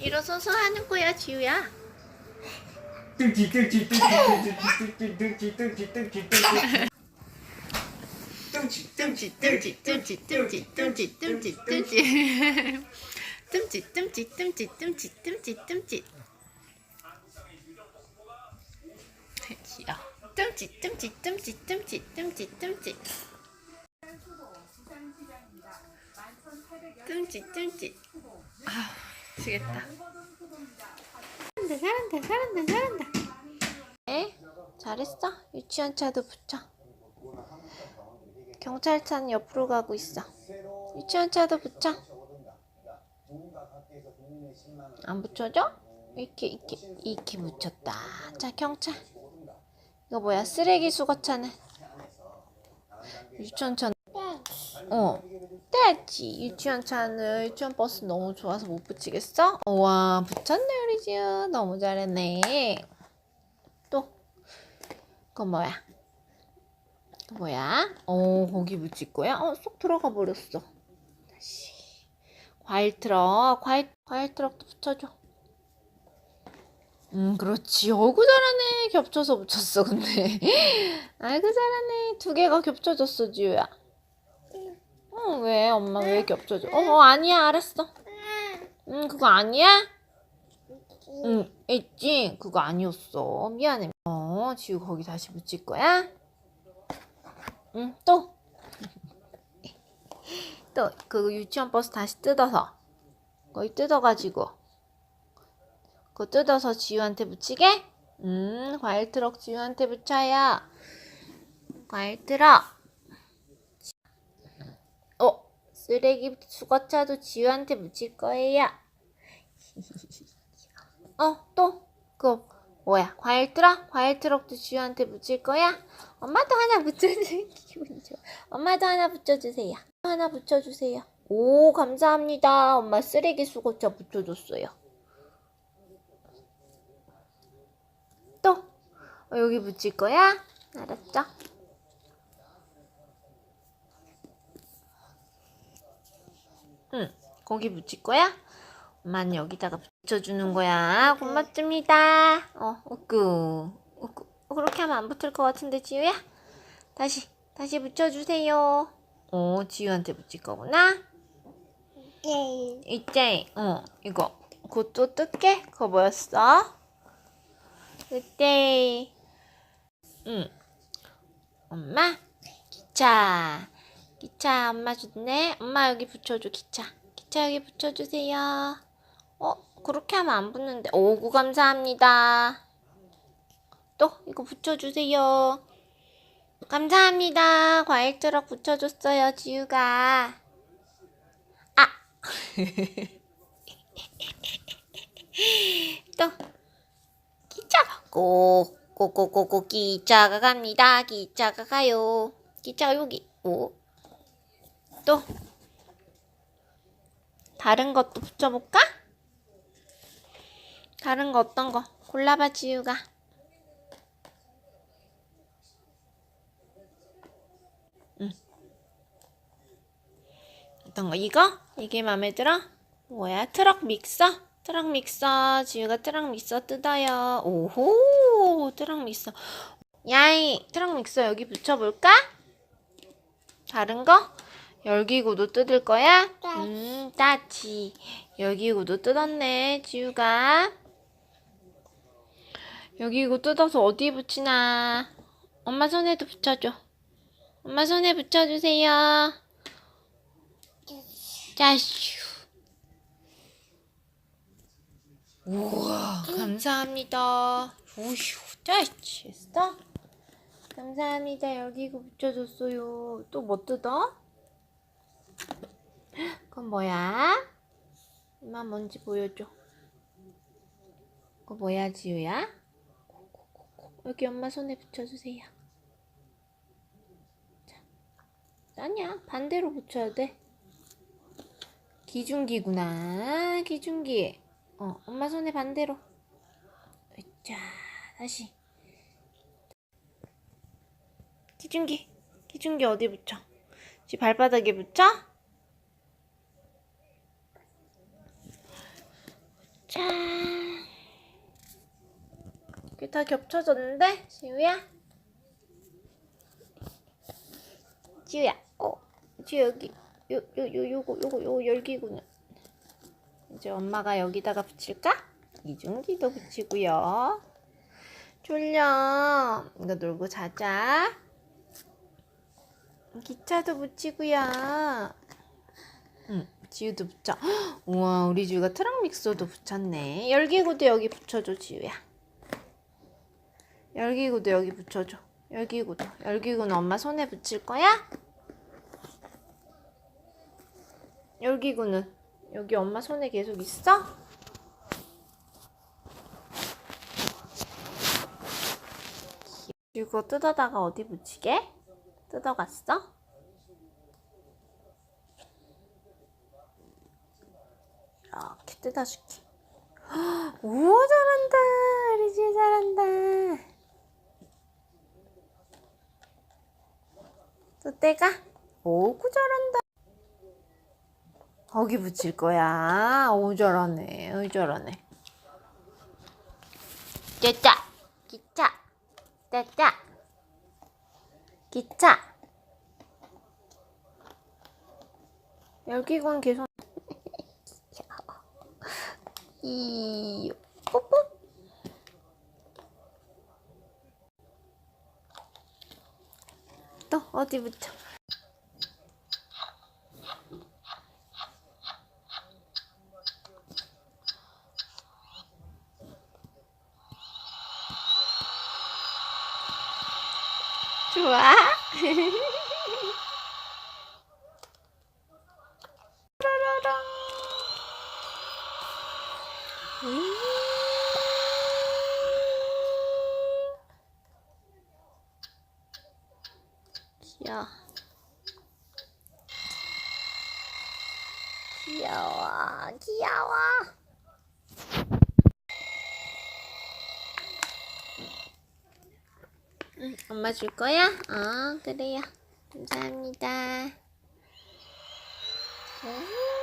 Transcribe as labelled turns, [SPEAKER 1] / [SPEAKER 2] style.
[SPEAKER 1] 일어서서 하는 거야, 지우야.
[SPEAKER 2] 뚱치
[SPEAKER 1] 뜸치, 뜸치, 뜸치, 뜸치, 뜸치, 뜸치, 뜸치. 뜸치, 뜸치, 뜸치, 뜸치, 뜸치, 뜸치. 돼지야. 뜸치, 뜸치, 뜸치, 뜸치, 뜸치, 뜸치. 뜸치, 뜸치. 아, 미치겠다. 잘한다, 잘한다, 잘한다, 잘한다. 에? 잘했어? 유치원 차도 붙여. 경찰차는 옆으로 가고 있어. 유치원 차도 붙여. 안 붙여줘? 이렇게 이렇게 이렇게 붙였다. 자 경찰. 이거 뭐야? 쓰레기 수거차는. 유치원 차. 어. 떼야지. 유치원 차는 유치원 버스 너무 좋아서 못 붙이겠어? 와 붙였네 우리 지우. 너무 잘했네. 또. 그건 뭐야? 또 뭐야? 어, 거기 붙일 거야? 어, 쏙 들어가 버렸어. 다시. 과일 트럭, 과일, 과일 트럭도 붙여줘. 음, 그렇지. 어구, 잘하네. 겹쳐서 붙였어, 근데. 아이고, 잘하네. 두 개가 겹쳐졌어, 지우야. 어, 왜? 엄마 왜 겹쳐져? 어, 어, 아니야. 알았어. 응, 그거 아니야? 응, 있지? 그거 아니었어. 미안해. 어, 지우 거기 다시 붙일 거야? 응, 또. 또, 그 유치원 버스 다시 뜯어서. 거기 뜯어가지고. 그거 뜯어서 지우한테 붙이게? 음, 과일 트럭 지우한테 붙여요. 과일 트럭. 어, 쓰레기 수거차도 지우한테 붙일 거예요. 어, 또. 그거 뭐야? 과일 트럭? 과일 트럭도 지우한테 붙일 거야? 엄마도 하나 붙여주세요. 기분이 좋아. 엄마도 하나 붙여주세요. 하나 붙여주세요. 오, 감사합니다. 엄마 쓰레기 수거차 붙여줬어요. 또, 어, 여기 붙일 거야? 알았죠? 응, 거기 붙일 거야? 엄마는 여기다가 붙여주는 거야. 고맙습니다. 어, 으끄. 으끄. 그렇게 하면 안 붙을 것 같은데, 지우야? 다시, 다시 붙여주세요. 어, 지우한테 붙일 거구나. 이제, 어, 이거. 그것도 뜯게? 그거 뭐였어? 그때, 응. 엄마? 기차. 기차 엄마 줬네. 엄마 여기 붙여줘, 기차. 기차 여기 붙여주세요. 어, 그렇게 하면 안 붙는데. 오구, 감사합니다. 또, 이거 붙여주세요. 감사합니다. 과일 트럭 붙여줬어요, 지우가. 아! 또, 기차. 꼭, 꼭, 꼭, 꼭, 꼭, 기차가 갑니다. 기차가 가요. 기차가 여기. 오. 또, 다른 것도 붙여볼까? 다른 거 어떤 거? 골라봐, 지우가. 응. 어떤 거? 이거? 이게 마음에 들어? 뭐야? 트럭 믹서? 트럭 믹서. 지우가 트럭 믹서 뜯어요. 오호! 트럭 믹서. 야이! 트럭 믹서 여기 붙여볼까? 다른 거? 열기구도 뜯을 거야? 음, 따지. 열기구도 뜯었네, 지우가. 열기구 뜯어서 어디 붙이나? 엄마 손에도 붙여줘. 엄마 손에 붙여주세요. 짜슈. 우와, 감사합니다. 우휴, 짜슈. 했어? 감사합니다. 열기구 붙여줬어요. 또 뭐 뜯어? 그건 뭐야? 엄마 뭔지 보여줘. 그거 뭐야, 지우야? 여기 엄마 손에 붙여주세요. 자, 아니야, 반대로 붙여야 돼. 기중기구나, 기중기. 어, 엄마 손에 반대로. 자, 다시. 기중기, 기중기 어디 붙여? 지 발바닥에 붙여? 짠. 이게 다 겹쳐졌는데? 지우야? 지우야, 어, 지우 여기, 요, 요, 요, 요거, 요거, 요거 열기구나. 이제 엄마가 여기다가 붙일까? 이중기도 붙이고요. 졸려. 이거 놀고 자자. 기차도 붙이고요. 응, 지우도 붙여. 헉, 우와, 우리 지우가 트럭 믹서도 붙였네. 열기구도 여기 붙여줘, 지우야. 열기구도 여기 붙여줘. 열기구도. 열기구는 엄마 손에 붙일 거야? 열기구는 여기 엄마 손에 계속 있어? 이거 뜯어다가 어디 붙이게? 뜯어갔어? 이렇게 뜯어줄게. 헉, 우와 잘한다. 우리 지우 잘한다. 또 떼가? 오구 잘한다. 거기 붙일 거야. 오 잘하네. 오 잘하네. 짜짜 기차 짜짜 기차 열기군 계속 이 뽀뽀? 또 어디 붙여? 좋아 라라랑. 음. 귀여워. 귀여워, 귀여워. 응, 엄마 줄 거야? 어, 그래요. 감사합니다. 오.